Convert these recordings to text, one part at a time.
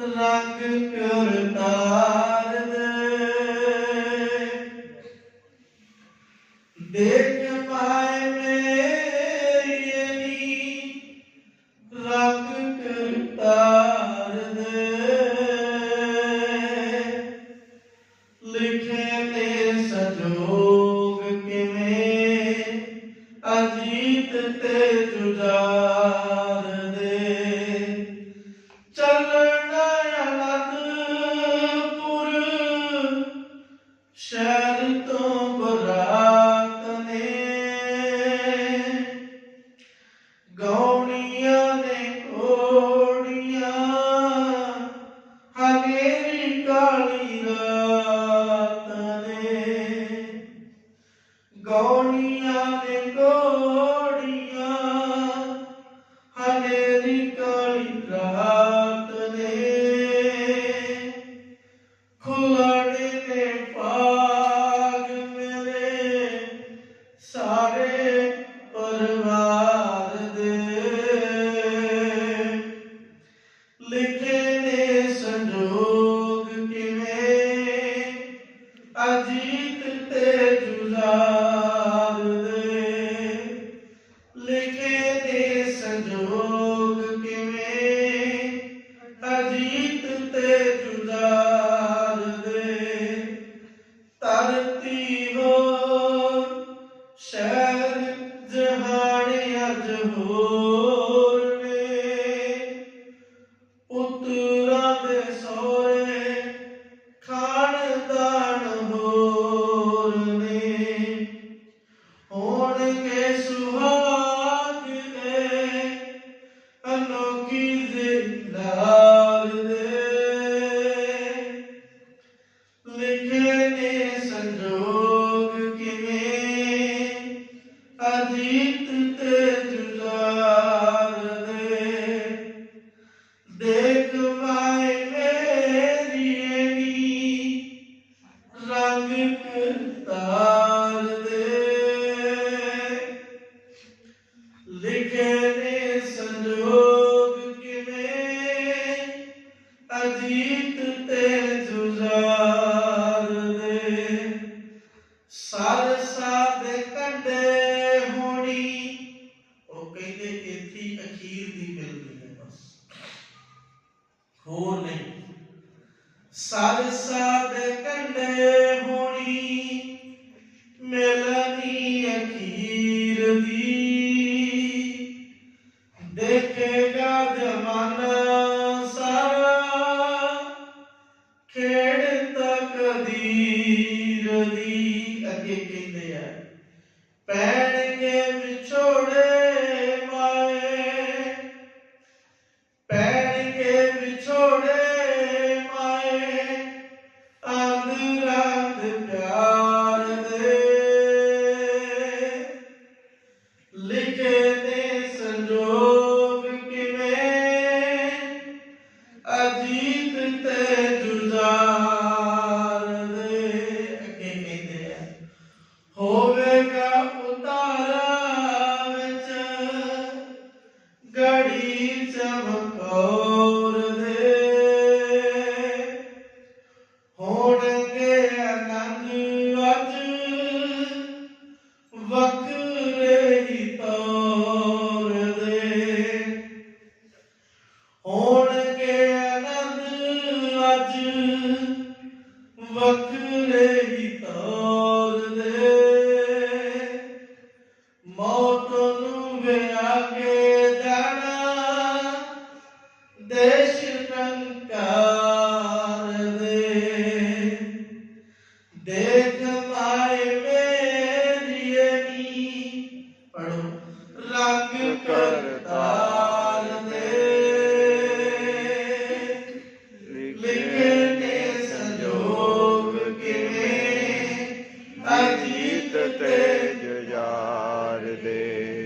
ਰੰਗ ਪਿਉਰ ਤਾਰ ਦੇ। ਦੇਖ ਪਾਏ ਮੇ So ਹੋਰ ਨੇ ਉਤਰਾ ਦੇ ਸੋਰੇ ਖਾਨਦਾਨ ਹੋਰ ਨੇ। ਹੋਣ ਕੇ ਸੁਹਾਗ ਨੇ, ਅਨੋਖੀ ਜ਼ਿੰਦਾਰ ਦੇ ਲਿਖੇ ਨੇ ਸੰਜੋਗ ਕਿਵੇਂ? ਅਜੀਤ ਜਦ ਕੰਡੇ ਹੋਣੀ ਮਿਲਣ ਹੋਣਗੇ ਅਨੰਗ ਅਜ ਵਕਰੇ ਹੀ ਤੋਰ ਦੇ। ਹੋਣਗੇ ਅਨੰਗ ਅਜ ਵਕਰੇ ਹੀ ਤੋਰ ਦੇ। ਮੌਤ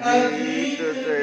ਕਿਵੇਂ ਅਜੀਤ ਤੇ ਜੁਝਾਰ